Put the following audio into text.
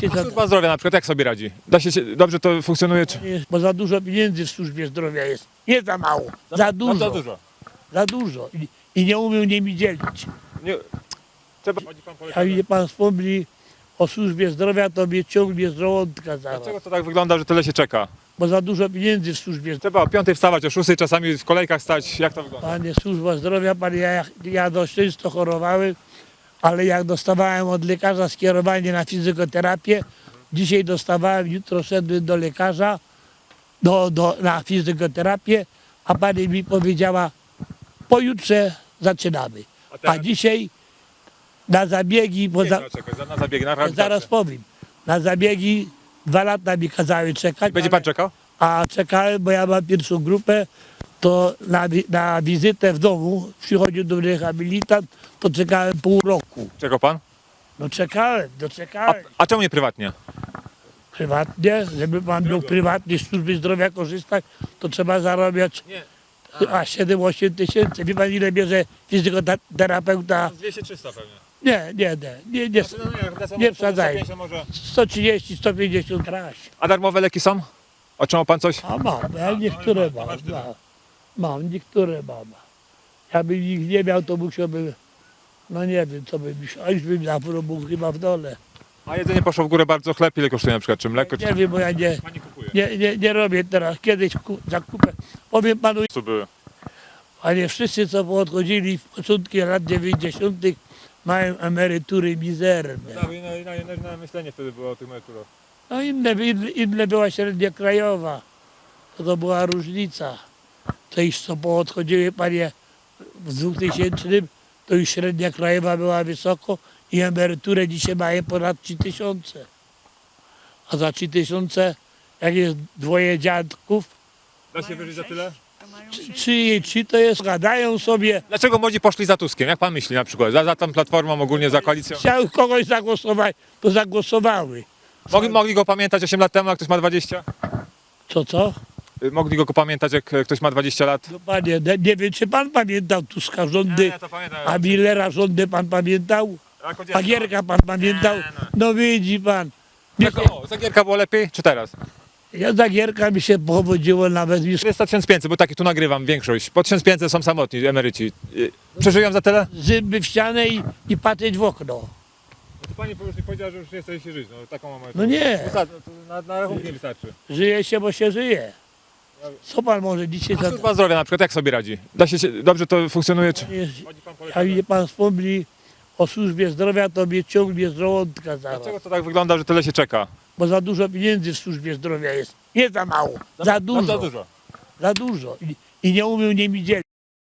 Się A za, służba zdrowia na przykład jak sobie radzi? Da się, się dobrze to funkcjonuje? Czy... nie, bo za dużo pieniędzy w służbie zdrowia jest. Nie za mało, za dużo. Za dużo. Za dużo. I, i nie umieją nimi dzielić. Nie... Trzeba... Pan. Jak mnie pan wspomni o służbie zdrowia, to mnie ciągnie z żołądka zaraz. Dlaczego to tak wygląda, że tyle się czeka? Bo za dużo pieniędzy w służbie zdrowia. Trzeba o 5 wstawać, o 6 czasami w kolejkach stać. Jak to wygląda? Panie służba zdrowia, panie, ja, ja dość często chorowałem, ale jak dostawałem od lekarza skierowanie na fizjoterapię, dzisiaj dostawałem, jutro szedłem do lekarza do, do, na fizjoterapię, a pani mi powiedziała, pojutrze zaczynamy. A A teraz dzisiaj na zabiegi, bo za, za- na zabiegi, na zaraz powiem, na zabiegi dwa lata mi kazały czekać, Będzie ale- pan czekał? a czekałem, bo ja mam pierwszą grupę, to na, na wizytę w domu przychodził do mnie rehabilitant, to czekałem pół roku. Czekał pan? No czekałem, A, doczekałem. a czemu nie prywatnie? Prywatnie, żeby pan mógł prywatnie z służby zdrowia korzystać, to trzeba zarabiać a 7-8 tysięcy. Wie pan ile bierze fizjoterapeuta? 200-300 pewnie. Nie, nie, nie, nie, nie. Nie wsadzaj. 130-150 raś. A darmowe leki są? Otrzymał pan coś? A mam, ja niektóre mam, mam. Mam, niektóre mam. Ja bym ich nie miał, to musiałbym, no nie wiem, co bym, a już bym zawrócił był chyba w dole. A jedzenie poszło w górę bardzo, chleb ile kosztuje na przykład, czy mleko, czy... Nie wiem, bo ja nie, Pani kupuje. nie, nie, nie robię teraz. Kiedyś ku- zakupę. Powiem panu, Co były? panie, wszyscy, co odchodzili w początku lat 90. mają emerytury mizerne. Na, na, na, na myślenie wtedy było o tych emeryturach. No inne, inne, inne była średnia krajowa. To, to była różnica. To już co poodchodziły panie w 2000, to już średnia krajowa była wysoko i emeryturę dzisiaj mają ponad 3000. A za 3000, jak jest dwoje dziadków, Da się wyżyć za tyle? czy, czy, to jest, gadają sobie, Dlaczego młodzi poszli za Tuskiem? Jak pan myśli na przykład? Za, za tą platformą, ogólnie za koalicją? chciały kogoś zagłosować, to zagłosowały. Mogli, mogli go pamiętać 8 lat temu, jak ktoś ma 20? Co, co? Y, Mogli go pamiętać, jak e, ktoś ma 20 lat? No panie, nie, nie wiem, czy pan pamiętał Tuska rządy, to pamiętam. a Millera rządy pan pamiętał? A Gierka pan pamiętał? No widzi pan. Nie, O, za Gierka było lepiej, czy teraz? ja Gierka mi się powodziło nawet mi 400 1500, bo taki tu nagrywam większość. Po 1500 są samotni emeryci. Y, Przeżyją za tyle? zęby w ścianę i, i patrzeć w okno. No Pani już nie powiedziała, że już nie chce się żyć, no taką mamy. No nie, Na, na rachunki nie wystarczy. żyje się, bo się żyje. Co pan może dzisiaj A za... służba zdrowia na przykład jak sobie radzi? Da się, się dobrze to funkcjonuje? Czy... Jak mnie pan wspomni o służbie zdrowia, to mnie ciągnie z żołądka zaraz. Dlaczego to tak wygląda, że tyle się czeka? Bo za dużo pieniędzy w służbie zdrowia jest. Nie za mało, za dużo. Za dużo. Za dużo. I, i nie umieją nimi dzielić.